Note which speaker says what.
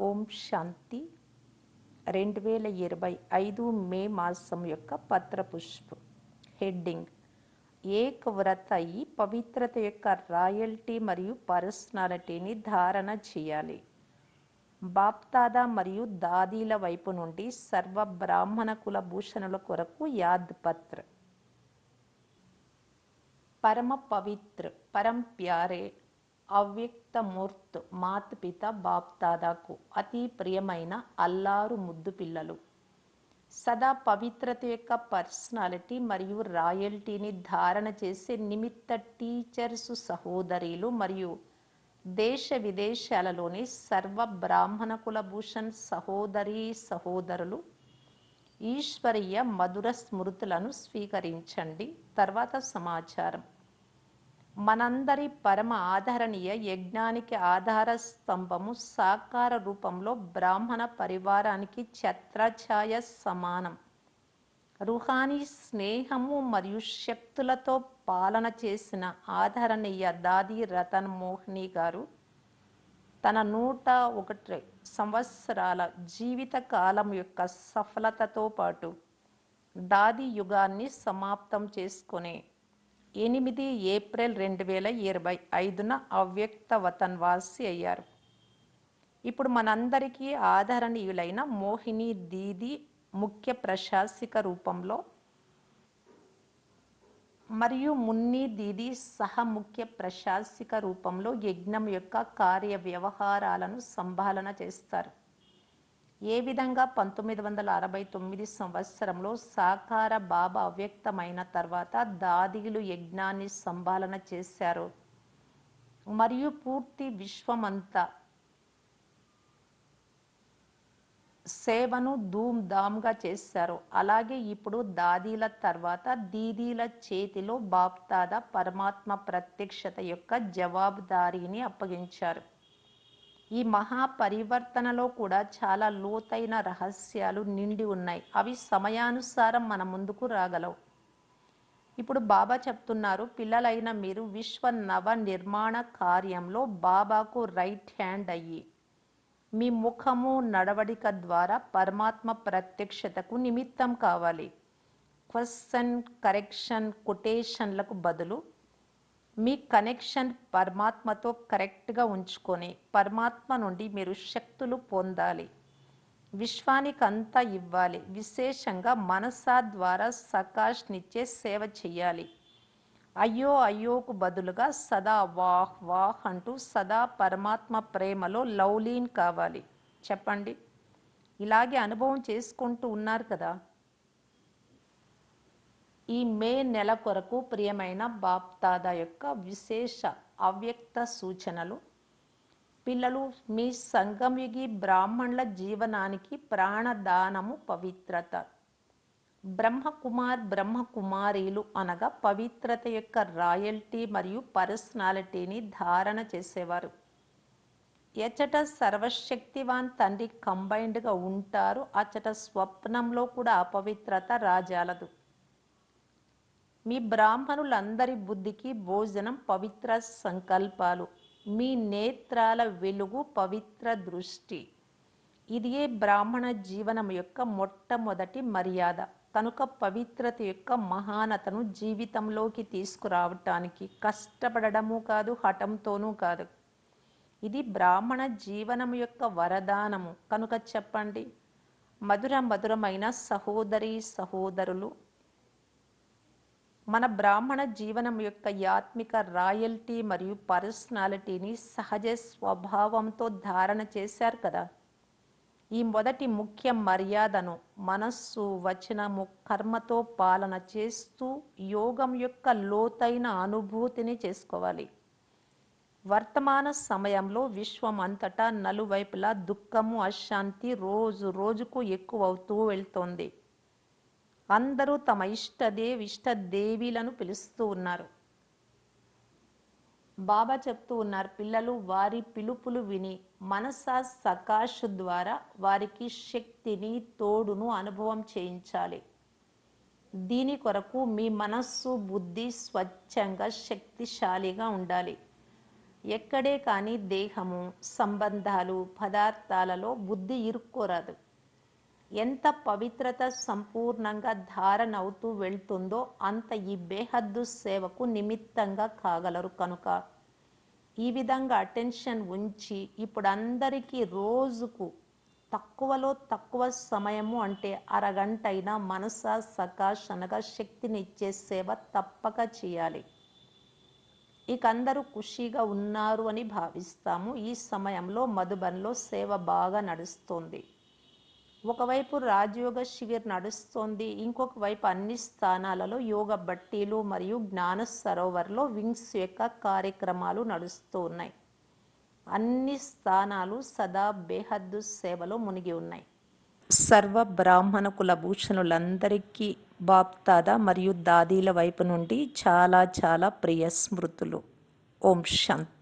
Speaker 1: ఓం శాంతి. రెండు వేల ఇరవై ఐదు మే మాసం యొక్క పత్రపుష్పం. హెడ్డింగ్. ఏక్ వ్రత ఈ పవిత్రత యొక్క రాయల్టీ మరియు పర్సనాలిటీని ధారణ చేయాలి. బాప్తాదా మరియు దాదీల వైపు నుండి సర్వ బ్రాహ్మణ కుల భూషణుల కొరకు యాద్ పత్ర. పరమ పవిత్ర పరం ప్యారే అవ్యక్త మూర్త్ మాత్ పిత బాప్దాదాకు అతి ప్రియమైన అల్లారు ముద్దు పిల్లలు. సదా పవిత్రత యొక్క పర్సనాలిటీ మరియు రాయల్టీని ధారణ చేసే నిమిత్త టీచర్స్ సహోదరీలు మరియు దేశ విదేశాలలోని సర్వ బ్రాహ్మణ కులభూషణ్ సహోదరీ సహోదరులు ఈశ్వరీయ మధుర స్మృతులను స్వీకరించండి. తర్వాత సమాచారం. మనందరి పరమ ఆదరణీయ యజ్ఞానికి ఆధార స్తంభము సాకార రూపంలో బ్రాహ్మణ పరివారానికి ఛత్రఛాయ సమానం. రుహానీ స్నేహము మరియు శక్తులతో పాలన చేసిన ఆదరణీయ దాది రతన్ మోహిని గారు తన నూట ఒకటి సంవత్సరాల జీవిత కాలం యొక్క సఫలతతో పాటు దాది యుగాన్ని సమాప్తం చేసుకునే ఎనిమిది ఏప్రిల్ రెండు వేల ఇరవై ఐదున అవ్యక్త వతన్వాసి అయ్యారు. ఇప్పుడు మనందరికీ ఆదరణీయులైన మోహిని దీది ముఖ్య ప్రశాసిక రూపంలో మరియు మున్ని దీది సహ ముఖ్య ప్రశాసిక రూపంలో యజ్ఞం యొక్క కార్య వ్యవహారాలను సంభాలన చేస్తారు. ఏ విధంగా పంతొమ్మిది వందల అరవై తొమ్మిది సంవత్సరంలో సాకార బాబా అవ్యక్తమైన తర్వాత దాదీలు యజ్ఞాన్ని సంభాలన చేశారు? మరియు పూర్తి విశ్వమంతా సేవను ధూమ్ ధామ్గా చేశారు. అలాగే ఇప్పుడు దాదీల తర్వాత దీదీల చేతిలో బాప్తాద పరమాత్మ ప్రత్యక్షత యొక్క జవాబుదారీని అప్పగించారు. ఈ మహా పరివర్తనలో కూడా చాలా లోతైన రహస్యాలు నిండి ఉన్నాయి. అవి సమయానుసారం మన ముందుకు రాగలవు. ఇప్పుడు బాబా చెప్తున్నారు పిల్లలైన మీరు విశ్వ నవ నిర్మాణ కార్యంలో బాబాకు రైట్ హ్యాండ్ అయ్యి మీ ముఖము నడవడిక ద్వారా పరమాత్మ ప్రత్యక్షతకు నిమిత్తం కావాలి. క్వశ్చన్ కరెక్షన్ కొటేషన్లకు బదులు మీ కనెక్షన్ పరమాత్మతో కరెక్ట్గా ఉంచుకొని పరమాత్మ నుండి మీరు శక్తులు పొందాలి. విశ్వానికి అంతా ఇవ్వాలి. విశేషంగా మనసా ద్వారా సకాష్నిచ్చే సేవ చేయాలి. అయ్యో అయ్యోకు బదులుగా సదా వాహ్ వాహ్ అంటూ సదా పరమాత్మ ప్రేమలో లవ్లీన్ కావాలి. చెప్పండి. ఇలాగే అనుభవం చేసుకుంటూ ఉన్నారు కదా. ఈ మే నెల కొరకు ప్రియమైన బాప్తాదా యొక్క విశేష అవ్యక్త సూచనలు. పిల్లలు మీ సంగమయుగి బ్రాహ్మణుల జీవనానికి ప్రాణదానము పవిత్రత. బ్రహ్మకుమార్ బ్రహ్మకుమారీలు అనగా పవిత్రత యొక్క రాయల్టీ మరియు పర్సనాలిటీని ధారణ చేసేవారు. ఎచ్చట సర్వశక్తివాన్ తండ్రి కంబైన్డ్గా ఉంటారు అచ్చట స్వప్నంలో కూడా అపవిత్రత రాజాలదు. మీ బ్రాహ్మణులందరి బుద్ధికి భోజనం పవిత్ర సంకల్పాలు. మీ నేత్రాల వెలుగు పవిత్ర దృష్టి. ఇదియే బ్రాహ్మణ జీవనం యొక్క మొట్టమొదటి మర్యాద. కనుక పవిత్రత యొక్క మహానతను జీవితంలోకి తీసుకురావటానికి కష్టపడము కాదు హఠంతోనూ కాదు. ఇది బ్రాహ్మణ జీవనం యొక్క వరదానము. కనుక చెప్పండి మధుర మధురమైన సహోదరి సహోదరులు మన బ్రాహ్మణ జీవనం యొక్క యాత్మిక రాయల్టీ మరియు పర్సనాలిటీని సహజ స్వభావంతో ధారణ చేశారు కదా. ఈ మొదటి ముఖ్య మర్యాదను మనస్సు వచనము కర్మతో పాలన చేస్తూ యోగం యొక్క లోతైన అనుభూతిని చేసుకోవాలి. వర్తమాన సమయంలో విశ్వం అంతటా నలువైపులా దుఃఖము అశాంతి రోజు రోజుకు ఎక్కువ అవుతూ వెళ్తోంది. అందరూ తమ ఇష్టదేవి ఇష్టదేవీలను పిలుస్తూ ఉన్నారు. బాబా చెప్తూ ఉన్నారు పిల్లలు వారి పిలుపులు విని మనసా సకాష్ ద్వారా వారికి శక్తిని తోడును అనుభవం చేయించాలి. దీని కొరకు మీ మనస్సు బుద్ధి స్వచ్ఛంగా శక్తిశాలిగా ఉండాలి. ఎక్కడే కానీ దేహము సంబంధాలు పదార్థాలలో బుద్ధి ఇరుక్కోరాదు. ఎంత పవిత్రత సంపూర్ణంగా ధారణవుతూ వెళ్తుందో అంత ఈ బేహద్దు సేవకు నిమిత్తంగా కాగలరు కనుక. ఈ విధంగా అటెన్షన్ ఉంచి ఇప్పుడు అందరికీ రోజుకు తక్కువలో తక్కువ సమయము అంటే అరగంట అయినా మనస సకాశనగా శక్తినిచ్చే సేవ తప్పక చేయాలి. ఇక అందరూ ఖుషీగా ఉన్నారు అని భావిస్తాము. ఈ సమయంలో మధుబన్లో సేవ బాగా నడుస్తుంది. ఒకవైపు రాజయోగ శిబిర్ నడుస్తోంది ఇంకొక వైపు అన్ని స్థానాలలో యోగ బట్టీలు మరియు జ్ఞాన సరోవర్లో వింగ్స్ యొక్క కార్యక్రమాలు నడుస్తూ ఉన్నాయి. అన్ని స్థానాలు సదా బేహద్దు సేవలో మునిగి ఉన్నాయి. సర్వ బ్రాహ్మణ కులభూషణులందరికీ బాప్తాద మరియు దాదీల వైపు నుండి చాలా చాలా ప్రియ స్మృతులు. ఓం శాంతి.